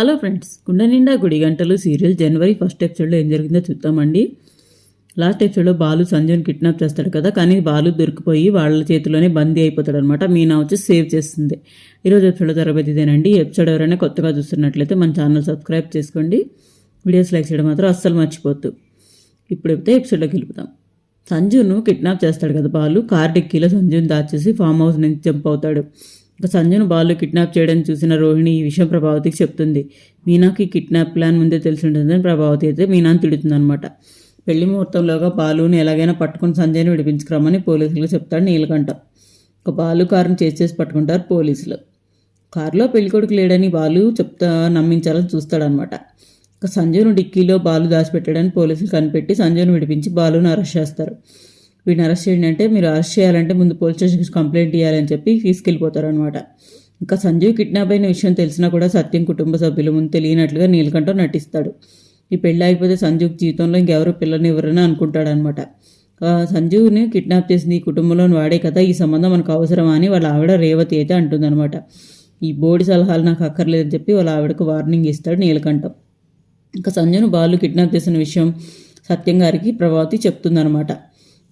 Hello friends గుండె నిండా గుడి గంటలు సీరియల్ జనవరి ఫస్ట్ ఎపిసోడ్లో ఏం జరిగిందో చూద్దామండి. లాస్ట్ ఎపిసోడ్లో బాలు సంజయ్ని కిడ్నాప్ చేస్తాడు కదా కానీ బాలు దొరికిపోయి వాళ్ళ చేతిలోనే బందీ అయిపోతాడు అనమాట మీనా వచ్చి సేవ్ చేస్తుంది. ఈరోజు ఎపిసోడ్ తరబడి ఇదేనండి ఎపిసోడ్ ఎవరైనా కొత్తగా చూస్తున్నట్లయితే మన ఛానల్ సబ్స్క్రైబ్ చేసుకోండి. వీడియోస్ లైక్ చేయడం మాత్రం అస్సలు మర్చిపోద్దు ఇప్పుడైతే ఎపిసోడ్లోకి వెళ్ళిపోతాం సంజును కిడ్నాప్ చేస్తాడు కదా బాలు కార్ డిక్కీలో సంజుని దాచేసి ఫామ్ హౌస్ నుంచి జంప్ అవుతాడు. ఇక సంజును బాలు కిడ్నాప్ చేయడం చూసిన రోహిణి ఈ విషయం ప్రభావతికి చెప్తుంది. మీనాకి కిడ్నాప్ ప్లాన్ ముందే తెలిసి ఉంటుందని ప్రభావతి అయితే మీనాను తిడుతుందనమాట పెళ్ళి ముహూర్తంలోగా బాలుని ఎలాగైనా పట్టుకుని సంజయ్ని విడిపించుకురామని పోలీసులు చెప్తాడు నీలకంఠ. ఒక బాలు కారుని చేసేసి పట్టుకుంటారు పోలీసులు. కారులో పెళ్ళికొడుకు లేడని బాలు చెప్తా నమ్మించాలని చూస్తాడనమాట ఇక సంజయ్ను డిక్కీలో బాలు దాచిపెట్టాడని పోలీసులు కనిపెట్టి సంజయ్ను విడిపించి బాలును అరెస్ట్ చేస్తారు. వీడిని అరెస్ట్ చేయండి అంటే మీరు అరెస్ట్ చేయాలంటే ముందు పోలీస్ స్టేషన్కి కంప్లైంట్ ఇవ్వాలని చెప్పి తీసుకెళ్ళిపోతారు అనమాట ఇంకా సంజీవ్ కిడ్నాప్ అయిన విషయం తెలిసినా కూడా సత్యం కుటుంబ సభ్యుల ముందు తెలియనట్లుగా నీలకంఠం నటిస్తాడు. ఈ పెళ్ళి అయిపోతే సంజీవ్ జీవితంలో ఇంకెవరు పిల్లని ఎవరైనా అనుకుంటాడనమాట సంజీవ్ని కిడ్నాప్ చేసింది ఈ కుటుంబంలోని వాడే కదా ఈ సంబంధం మనకు అవసరమా అని వాళ్ళ ఆవిడ రేవతి అయితే అంటుందన్నమాట. ఈ బోర్డు సలహాలు నాకు అక్కర్లేదని చెప్పి వాళ్ళ ఆవిడకు వార్నింగ్ ఇస్తాడు నీలకంఠం. ఇంకా సంజయ్ను బాలు కిడ్నాప్ చేసిన విషయం సత్యం గారికి ప్రభావతి చెప్తుందనమాట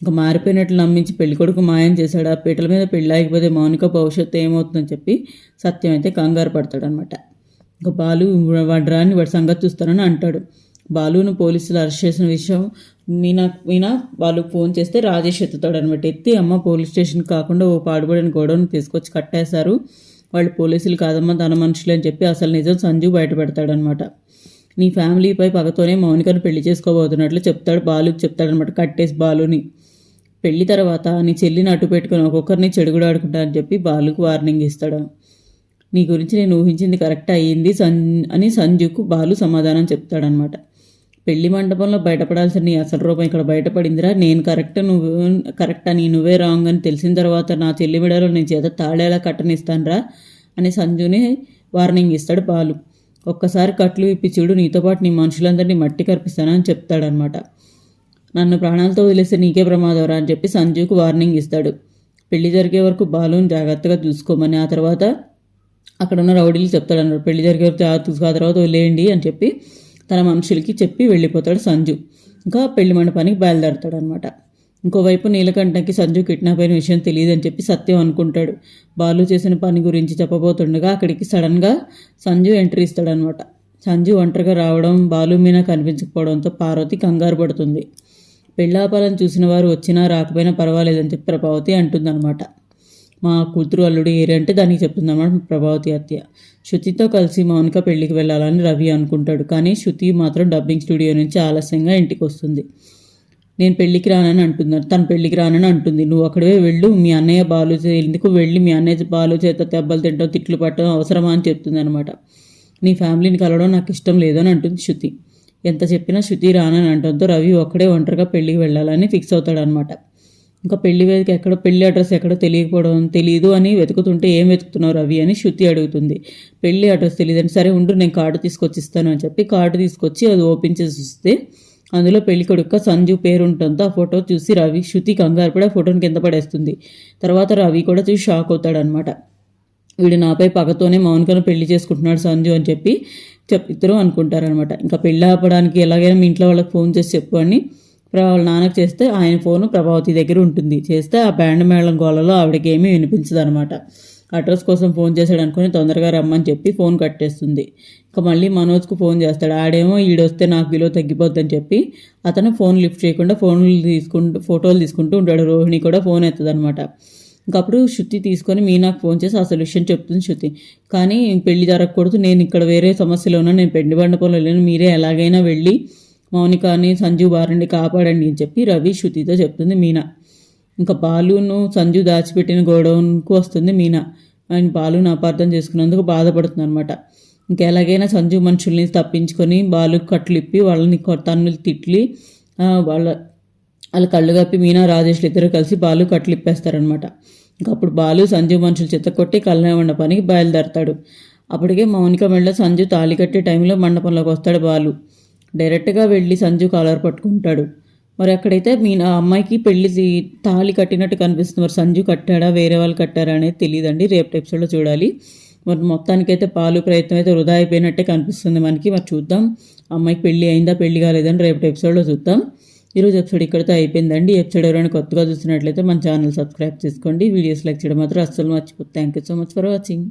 ఇంకా మారిపోయినట్లు నమ్మించి పెళ్ళికొడుకు మాయం చేశాడు. ఆ పీటల మీద పెళ్ళి ఆగిపోతే మౌనిక భవిష్యత్తు ఏమవుతుందని చెప్పి సత్యం అయితే కంగారు పడతాడనమాట ఇంకా బాలు వాడు రాని వాడి సంగతి చూస్తానని అంటాడు. బాలును పోలీసులు అరెస్ట్ చేసిన విషయం మీనా మీనా వాళ్ళు ఫోన్ చేస్తే రాజేష్ ఎత్తుతాడు అనమాట ఎత్తి అమ్మ పోలీస్ స్టేషన్ కాకుండా ఓ పాడుబడిన గొడవను తీసుకొచ్చి కట్టేశారు. వాళ్ళు పోలీసులు కాదమ్మా తన మనుషులు అని చెప్పి అసలు నిజం సంజు బయట పెడతాడనమాట నీ ఫ్యామిలీపై పగతోనే మౌనికను పెళ్ళి చేసుకోబోతున్నట్లు చెప్తాడు బాలుకి చెప్తాడనమాట కట్టేసి బాలుని. పెళ్ళి తర్వాత నీ చెల్లిని అటు పెట్టుకుని ఒక్కొక్కరిని చెడుగుడు ఆడుకుంటా అని చెప్పి బాలుకు వార్నింగ్ ఇస్తాడు? నీ గురించి నేను ఊహించింది కరెక్ట్ అయ్యింది సన్ అని సంజుకు బాలు సమాధానం చెప్తాడనమాట. పెళ్ళి మండపంలో బయటపడాల్సిన నీ అసలు రూపం ఇక్కడ బయటపడిందిరా. నేను కరెక్ట్ నువ్వు కరెక్ట్ అని నువ్వే రాంగ్ అని తెలిసిన తర్వాత నా చెల్లి విడలో నేను చేత తాళేలా కట్టనిస్తానరా అని సంజుని వార్నింగ్ ఇస్తాడు బాలు. ఒక్కసారి కట్లు ఇప్పి చూడు నీతో పాటు నీ మనుషులందరినీ మట్టి కనిపిస్తానని చెప్తాడనమాట. నన్ను ప్రాణాలతో వదిలేస్తే నీకే ప్రమాదవరా అని చెప్పి సంజుకు వార్నింగ్ ఇస్తాడు. పెళ్ళి జరిగే వరకు బాలుని జాగ్రత్తగా చూసుకోమని ఆ తర్వాత అక్కడ ఉన్న రౌడీలు చెప్తాడన్నారు పెళ్ళి జరిగే వరకు జాగ్రత్త చూసుకో ఆ తర్వాత వదిలేయండి అని చెప్పి తన మనుషులకి చెప్పి వెళ్ళిపోతాడు సంజు ఇంకా పెళ్ళి మండపానికి బయలుదేరతాడు అనమాట ఇంకోవైపు నీలకంఠకి సంజు కిడ్నాప్ అయిన విషయం తెలియదని చెప్పి సత్యం అనుకుంటాడు. బాలు చేసిన పని గురించి చెప్పబోతుండగా అక్కడికి సడన్గా సంజు ఎంట్రీ ఇస్తాడనమాట సంజు ఒంటరిగా రావడం బాలు మీద కనిపించకపోవడంతో పార్వతి కంగారు పడుతుంది. పెళ్ళాపాలను చూసిన వారు వచ్చినా రాకపోయినా పర్వాలేదని చెప్పి ప్రభావతి అంటుందన్నమాట. మా కూతురు అల్లుడు ఏరంటే దానికి చెప్తుందన్నమాట ప్రభావతి హత్య. శృతితో కలిసి మౌనిక పెళ్ళికి వెళ్ళాలని రవి అనుకుంటాడు. కానీ శృతి మాత్రం డబ్బింగ్ స్టూడియో నుంచి ఆలస్యంగా ఇంటికి వస్తుంది. నేను పెళ్ళికి రానని అంటున్నాను తను పెళ్ళికి రానని అంటుంది. నువ్వు అక్కడే వెళ్ళు. మీ అన్నయ్య బాలు ఎందుకు వెళ్ళి మీ అన్నయ్య బాలు చేత దెబ్బలు తింటావు తిట్లు పట్టడం అవసరమా అని చెప్తుంది అనమాట నీ ఫ్యామిలీని కలవడం నాకు ఇష్టం లేదని అంటుంది శృతి. ఎంత చెప్పినా శృతి రానని అంటొద్దు. రవి ఒక్కడే ఒంటరిగా పెళ్ళికి వెళ్ళాలని ఫిక్స్ అవుతాడనమాట ఇంకా పెళ్ళి వేదిక ఎక్కడో పెళ్ళి అడ్రస్ ఎక్కడో తెలియకపోవడం తెలియదు అని వెతుకుతుంటే ఏం వెతుకుతున్నావు రవి అని శృతి అడుగుతుంది. పెళ్ళి అడ్రస్ తెలియదని సరే ఉండు నేను కార్డు తీసుకొచ్చి ఇస్తాను అని చెప్పి కార్డు తీసుకొచ్చి అది ఓపెన్ చేసి చూస్తే అందులో పెళ్ళి కొడుక్క సంజు పేరు ఉంటుందో ఆ ఫోటో చూసి రవి శృతి కంగారు పడి ఆ ఫోటోని కింద పడేస్తుంది. తర్వాత రవి కూడా చూసి షాక్ అవుతాడనమాట వీడు నాపై పగతోనే మౌనికను పెళ్ళి చేసుకుంటున్నాడు సంజు అని చెప్పి చెప్తారు అనుకుంటారు అనుకుంటారనమాట ఇంకా పెళ్ళి ఆపడానికి ఎలాగైనా మీ ఇంట్లో వాళ్ళకి ఫోన్ చేసి చెప్పు అని వాళ్ళ నాన్నకు చేస్తే ఆయన ఫోను ప్రభావతి దగ్గర ఉంటుంది. చేస్తే ఆ బ్యాండ్ మేళం గోలలో ఆవిడకి ఏమీ వినిపించదు అనమాట అడ్రస్ కోసం ఫోన్ చేశాడు అనుకుని తొందరగా రమ్మని చెప్పి ఫోన్ కట్టేస్తుంది. ఇంకా మళ్ళీ మనోజ్కు ఫోన్ చేస్తాడు. ఆడేమో ఈడొస్తే నాకు విలువ తగ్గిపోద్దని చెప్పి అతను ఫోన్ లిఫ్ట్ చేయకుండా ఫోన్లు తీసుకుంటూ ఫోటోలు తీసుకుంటూ ఉంటాడు. రోహిణి కూడా ఫోన్ ఎత్తదనమాట ఇంకప్పుడు శృతి తీసుకొని మీనాకు ఫోన్ చేసి అసలు విషయం చెప్తుంది శృతి. కానీ పెళ్ళి జరగకూడదు నేను ఇక్కడ వేరే సమస్యలో ఉన్నా నేను పెళ్ళి మండపంలో లేను మీరే ఎలాగైనా వెళ్ళి మౌనికాని సంజీవ్ బారండి కాపాడండి అని చెప్పి రవి శృతితో చెప్తుంది మీనా. ఇంకా బాలును సంజు దాచిపెట్టిన గోడౌన్కు వస్తుంది మీనా. ఆయన బాలును అపార్థం చేసుకున్నందుకు బాధపడుతుంది అనమాట ఇంకెలాగైనా సంజు మనుషుల్ని తప్పించుకొని బాలు కట్లిప్పి వాళ్ళని తన్నులు తిట్లి వాళ్ళ వాళ్ళు కళ్ళు కప్పి మీనా రాజేష్లు ఇద్దరు కలిసి బాలు కట్లిప్పేస్తారనమాట ఇంకా అప్పుడు బాలు సంజు మనుషులు చెత్త కొట్టి కళ్ళ మండపానికి బయలుదేరతాడు. అప్పటికే మౌనిక మెళ్ళ సంజు తాళి కట్టే టైంలో మండపంలోకి వస్తాడు బాలు. డైరెక్ట్గా వెళ్ళి సంజు కాలర్ పట్టుకుంటాడు. మరి అక్కడైతే మీ అమ్మాయికి పెళ్ళి తాళి కట్టినట్టు కనిపిస్తుంది. మరి సంజు కట్టాడా వేరే వాళ్ళు కట్టారా అనేది తెలియదండి రేపు ఎపిసోడ్లో చూడాలి. మరి మొత్తానికైతే పాలు ప్రయత్నం అయితే వృధా అయిపోయినట్టే కనిపిస్తుంది మనకి. మరి చూద్దాం. అమ్మాయికి పెళ్ళి అయిందా పెళ్ళి కాలేదని రేపటి ఎపిసోడ్లో చూద్దాం. ఈరోజు ఎపిసోడ్ ఇక్కడితో అయిపోయిందండి. ఎపిసోడ్ ఎవరైనా కొత్తగా చూసినట్లయితే మన ఛానల్ సబ్స్క్రైబ్ చేసుకోండి. వీడియోస్ లైక్ చేయడం మాత్రం అస్సలు మర్చిపోతుంది thank you so much for watching